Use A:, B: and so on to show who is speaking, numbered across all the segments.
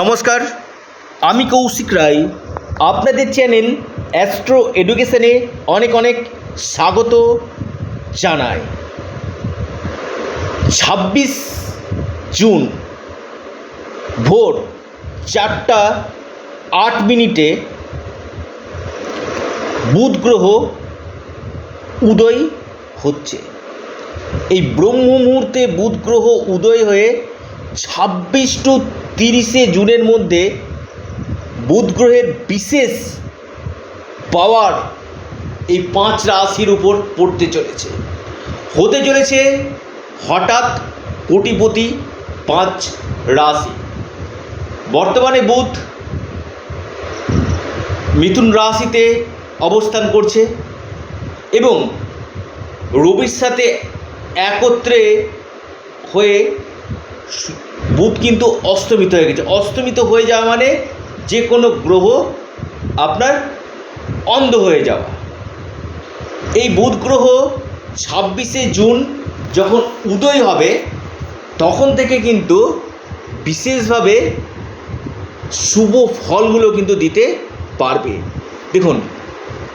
A: নমস্কার, আমি কৌশিক রায়। আপনাদের চ্যানেল অ্যাস্ট্রো এডুকেশনে অনেক অনেক স্বাগত জানাই। ছাব্বিশ জুন ভোর চারটা আট মিনিটে বুধ গ্রহ উদয় হচ্ছে। এই ব্রহ্ম মুহূর্তে বুধ গ্রহ উদয় হয়ে ছাব্বিশ টু তিরিশে জুনের মধ্যে বুধ গ্রহের বিশেষ পাওয়ার এই পাঁচ রাশির উপর পড়তে চলেছে। হতে চলেছে হঠাৎ কোটিপতি পাঁচ রাশি। বর্তমানে বুধ মিথুন রাশিতে অবস্থান করছে এবং রবির সাথে একত্রে হয়ে বুধ কিন্তু অস্তমিত হয়ে গেছে। অস্তমিত হয়ে যাওয়া মানে যে কোনো গ্রহ আপনার অন্ধ হয়ে যাওয়া। এই বুধ গ্রহ ছাব্বিশে জুন যখন উদয় হবে, তখন থেকে কিন্তু বিশেষভাবে শুভ ফলগুলো কিন্তু দিতে পারবে। দেখুন,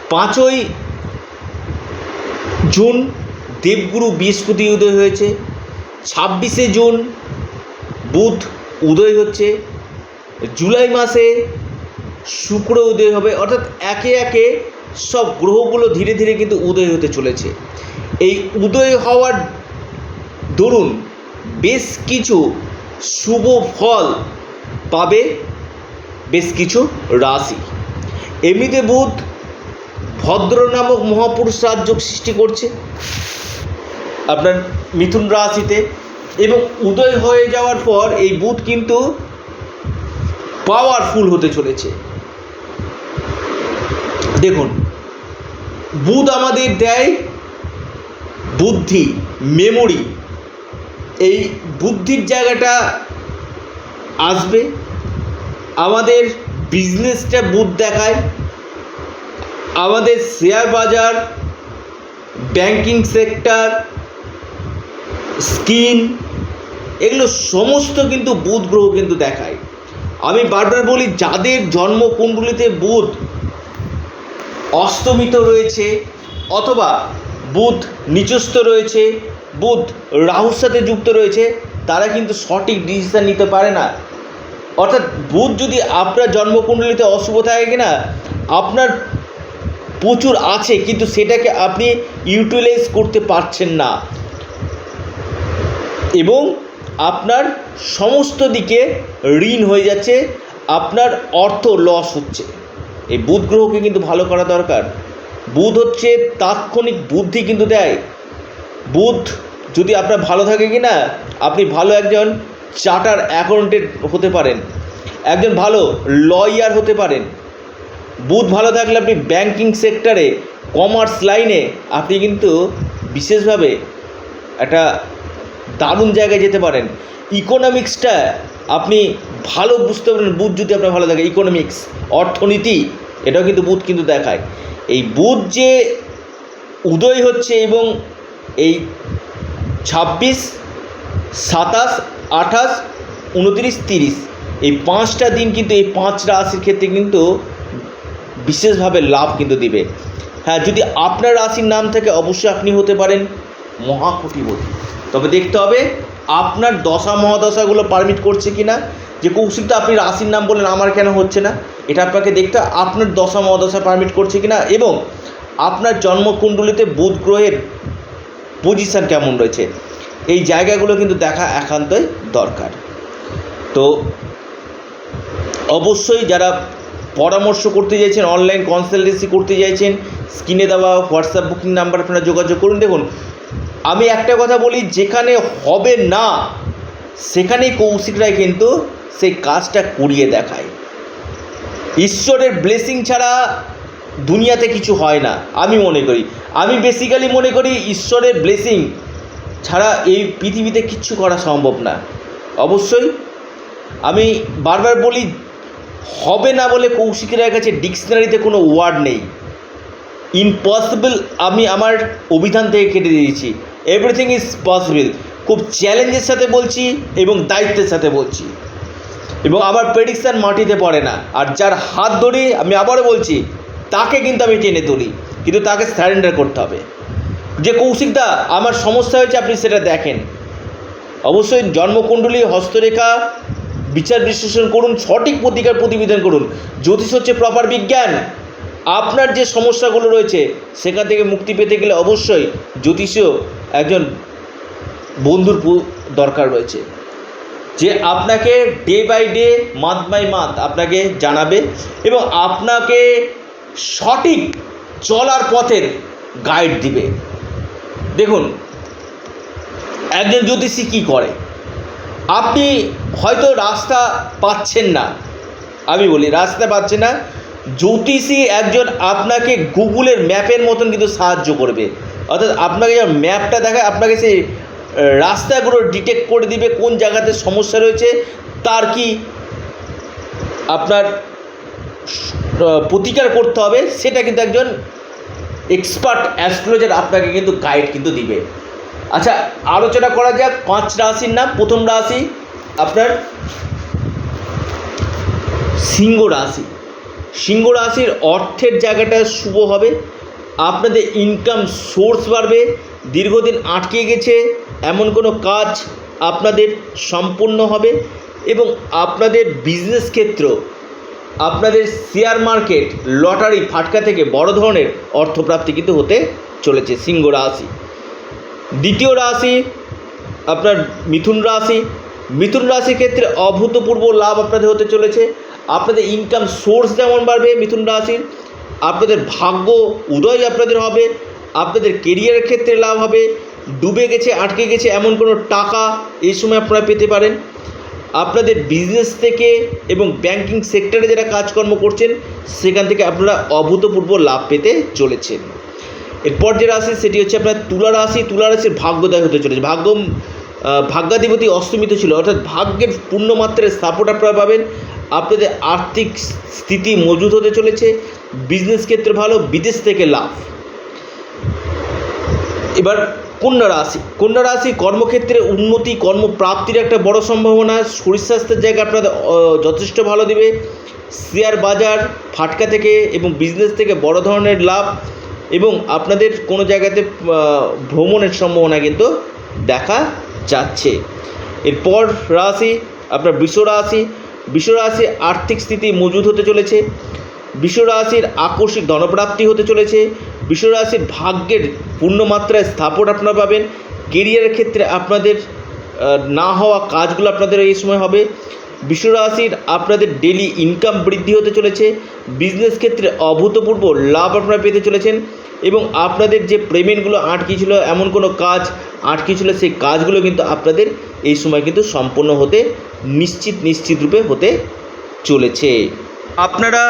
A: পাঁচই জুন দেবগুরু বৃহস্পতি উদয় হয়েছে, ছাব্বিশে জুন বুধ উদয় হচ্ছে। জুলাই মাসে শুক্র উদয় হবে, অর্থাৎ একে একে সব গ্রহগুলো ধীরে ধীরে কিন্তু উদয় হতে চলেছে। এই উদয় হওয়ার দরুন বেশ কিছু শুভ ফল পাবে বেশ কিছু রাশি। এমনিতে বুধ ভদ্র নামক মহাপুরুষ রাজযোগ সৃষ্টি করছে। আপনার মিথুন রাশিতে এবং উদয় হয়ে যাওয়ার পর এই বুধ কিন্তু পাওয়ারফুল হতে চলেছে। দেখুন বুধ আমাদের দেয় বুদ্ধি মেমোরি এই বুদ্ধির জায়গাটা আসবে, আমাদের বিজনেসটা বুধ দেখায়, আমাদের শেয়ার বাজার ব্যাংকিং সেক্টর স্কিন এগুলো সমস্ত কিন্তু বুধ গ্রহ কিন্তু দেখায়। আমি বারবার বলি, যাদের জন্মকুণ্ডলিতে বুধ অস্তমিত রয়েছে, অথবা বুধ নিচস্থ রয়েছে, বুধ রাহুর সাথে যুক্ত রয়েছে, তারা কিন্তু সঠিক ডিসিশান নিতে পারে না। অর্থাৎ বুধ যদি আপনার জন্মকুণ্ডলিতে অশুভ থাকে কিনা, আপনার প্রচুর আছে, কিন্তু সেটাকে আপনি ইউটিলাইজ করতে পারছেন না। এবং আপনার সমস্ত দিকে ঋণ হয়ে যাচ্ছে, আপনার অর্থ লস হচ্ছে। এই বুধ গ্রহকে কিন্তু ভালো করা দরকার। বুধ হচ্ছে তাৎক্ষণিক বুদ্ধি কিন্তু দেয়। বুধ যদি আপনার ভালো থাকে কি না আপনি ভালো একজন চার্টার অ্যাকাউন্টেন্ট হতে পারেন, একজন ভালো লয়ার হতে পারেন। বুধ ভালো থাকলে আপনি ব্যাংকিং সেক্টরে কমার্স লাইনে আপনি কিন্তু বিশেষভাবে একটা দারুণ জায়গায় যেতে পারেন। ইকোনমিক্সটা আপনি ভালো বুঝতে পারেন বুধ যদি আপনার ভালো থাকে ইকোনমিক্স অর্থনীতি, এটাও কিন্তু বুধ কিন্তু দেখায়। এই বুধ যে উদয় হচ্ছে এবং এই ছাব্বিশ, সাতাশ, আঠাশ, উনত্রিশ, তিরিশ, এই পাঁচটা দিন কিন্তু, এই পাঁচ রাশির ক্ষেত্রে কিন্তু বিশেষভাবে লাভ কিন্তু দিবে। হ্যাঁ যদি আপনার রাশির নাম থেকে, অবশ্যই আপনি হতে পারেন। মহাকুটিপতি তবে দেখতে হবে, আপনার দশা মহাদশাগুলো পারমিট করছে কি না যে কৌশিকটা আপনি রাশির নাম বললেন, আমার কেন হচ্ছে না, এটা আপনাকে দেখতে আপনার দশা মহাদশা পারমিট করছে কি না এবং আপনার জন্মকুণ্ডলিতে বুধ গ্রহের পজিশান কেমন রয়েছে। এই জায়গাগুলো কিন্তু দেখা একান্তই দরকার। তো অবশ্যই যারা পরামর্শ করতে চাইছেন অনলাইন কনসালটেন্সি করতে চাইছেন, স্ক্রিনে দেওয়া হোয়াটসঅ্যাপ বুকিং নাম্বার আপনারা যোগাযোগ করুন। দেখুন আমি একটা কথা বলি, যেখানে হবে না, সেখানেই কৌশিক রায় কিন্তু সেই কাজটা করিয়ে দেখায়। ঈশ্বরের ব্লেসিং ছাড়া দুনিয়াতে কিছু হয় না, আমি মনে করি। আমি বেসিক্যালি মনে করি ঈশ্বরের ব্লেসিং ছাড়া এই পৃথিবীতে কিচ্ছু করা সম্ভব না। অবশ্যই, আমি বারবার বলি, হবে না বলে কৌশিকের কাছে ডিকশনারিতে কোনো ওয়ার্ড নেই। ইম্পসিবল আমি আমার অভিধান থেকে কেটে দিয়েছি। এভরিথিং ইজ পসিবল খুব চ্যালেঞ্জের সাথে বলছি এবং দায়িত্বের সাথে বলছি। এবং আমার প্রেডিকশান মাটিতে পড়ে না। আর যার হাত ধরি, আমি আবারও বলছি, তাকে কিন্তু আমি টেনে তুলি। কিন্তু তাকে সারেন্ডার করতে হবে। যে কৌশিকদা, আমার সমস্যা হয়েছে, আপনি সেটা দেখেন। অবশ্যই জন্মকুণ্ডলী, হস্তরেখা, বিচার বিশ্লেষণ করুন, সঠিক প্রতিকার প্রতিবেদন করুন। জ্যোতিষ হচ্ছে প্রপার বিজ্ঞান। আপনার যে সমস্যাগুলো রয়েছে, সেখান থেকে মুক্তি পেতে গেলে অবশ্যই জ্যোতিষও একজন বন্ধুর দরকার রয়েছে, যে আপনাকে day by day month by month আপনাকে জানাবে এবং আপনাকে সঠিক চলার পথের গাইড দিবে। দেখুন, একজন জ্যোতিষী কী করে? আপনি হয়তো রাস্তা পাচ্ছেন না, আমি বলি রাস্তা পাচ্ছেন না, জ্যোতিষী একজন আপনাকে গুগলের ম্যাপের মতন কিন্তু সাহায্য করবে। অর্থাৎ আপনাকে যখন ম্যাপটা দেখায়, আপনাকে সেই রাস্তাগুলো ডিটেক্ট করে দিবে কোন জায়গাতে সমস্যা রয়েছে, তার কি আপনার প্রতিকার করতে হবে, সেটা কিন্তু একজন এক্সপার্ট অ্যাস্ট্রোলজার আপনাকে কিন্তু গাইড কিন্তু দিবে। আচ্ছা আলোচনা করা যাক, পাঁচ রাশির নাম, প্রথম রাশি আপনার সিংহ রাশি। সিংহ রাশির অর্থের জায়গাটা শুভ হবে আপনাদের ইনকাম সোর্স বাড়বে, দীর্ঘদিন আটকে গেছে, এমন কোনো কাজ আপনাদের সম্পূর্ণ হবে এবং আপনাদের বিজনেস ক্ষেত্র, আপনাদের শেয়ার মার্কেট লটারি ফাটকা থেকে বড় ধরনের অর্থপ্রাপ্তি কিন্তু হতে চলেছে সিংহ রাশি। দ্বিতীয় রাশি, আপনার মিথুন রাশি। মিথুন রাশির ক্ষেত্রে অভূতপূর্ব লাভ আপনাদের হতে চলেছে। আপনাদের ইনকাম সোর্স যেমন বাড়বে মিথুন রাশির আপনাদের ভাগ্য উদয় আপনাদের হবে, আপনাদের কেরিয়ারের ক্ষেত্রে লাভ হবে। ডুবে গেছে, আটকে গেছে এমন কোনো টাকা এই সময় আপনারা পেতে পারেন। আপনাদের বিজনেস থেকে এবং ব্যাংকিং সেক্টরে যারা কাজকর্ম করছেন, সেখান থেকে আপনারা অভূতপূর্ব লাভ পেতে চলেছেন। এরপর যে রাশি সেটি হচ্ছে আপনার তুলা রাশি। তুলা রাশির ভাগ্যদায় হতে চলেছে। ভাগ্য ভাগ্যাধিপতি অস্তমিত ছিল। অর্থাৎ ভাগ্যের পূর্ণমাত্রায় সাপোর্ট আপনারা পাবেন। আপনাদের আর্থিক স্থিতি মজবুত হতে চলেছে বিজনেস ক্ষেত্রে ভালো, বিদেশ থেকে লাভ। এবার কন্যা রাশি। কন্যা রাশি কর্মক্ষেত্রে উন্নতি, কর্মপ্রাপ্তির একটা বড় সম্ভাবনা। শরীর স্বাস্থ্যের জায়গা আপনাদের যথেষ্ট ভালো দিবে। শেয়ার বাজার ফাটকা থেকে এবং বিজনেস থেকে বড় ধরনের লাভ এবং আপনাদের কোনো জায়গাতে ভ্রমণের সম্ভাবনা কিন্তু দেখা যাচ্ছে। এরপর রাশি, আপনার বৃষ রাশি বৃষ রাশি আর্থিক স্থিতি মজুত হতে চলেছে। বিশ্বরাশির আকস্মিক ধনপ্রাপ্তি হতে চলেছে। বিশ্বরাশির ভাগ্যের পূর্ণমাত্রায় স্থাপন আপনারা পাবেন। কেরিয়ারের ক্ষেত্রে আপনাদের না হওয়া কাজগুলো আপনাদের এই সময় হবে। বিশ্বরাশির আপনাদের ডেলি ইনকাম বৃদ্ধি হতে চলেছে বিজনেস ক্ষেত্রে অভূতপূর্ব লাভ আপনারা পেতে চলেছেন এবং আপনাদের যে পেমেন্টগুলো আটকে ছিল, এমন কোনো কাজ আটকে ছিল, সেই কাজগুলো কিন্তু আপনাদের এই সময় কিন্তু সম্পন্ন হতে নিশ্চিত নিশ্চিত রূপে হতে চলেছে। আপনারা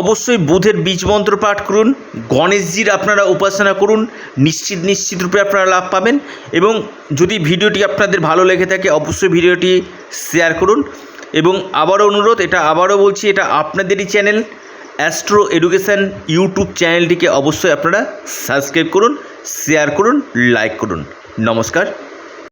A: অবশ্যই বুধের বীজ মন্ত্র পাঠ করুন, গণেশজির আপনারা উপাসনা করুন, নিশ্চিত নিশ্চিত রূপে আপনারা লাভ পাবেন এবং যদি ভিডিওটি আপনাদের ভালো লেগে থাকে, অবশ্যই ভিডিওটি শেয়ার করুন। এবং আবারও অনুরোধ, এটা আবারও বলছি, এটা আপনাদেরই চ্যানেল অ্যাস্ট্রো এডুকেশান ইউটিউব চ্যানেলটিকে অবশ্যই আপনারা সাবস্ক্রাইব করুন শেয়ার করুন লাইক করুন। নমস্কার।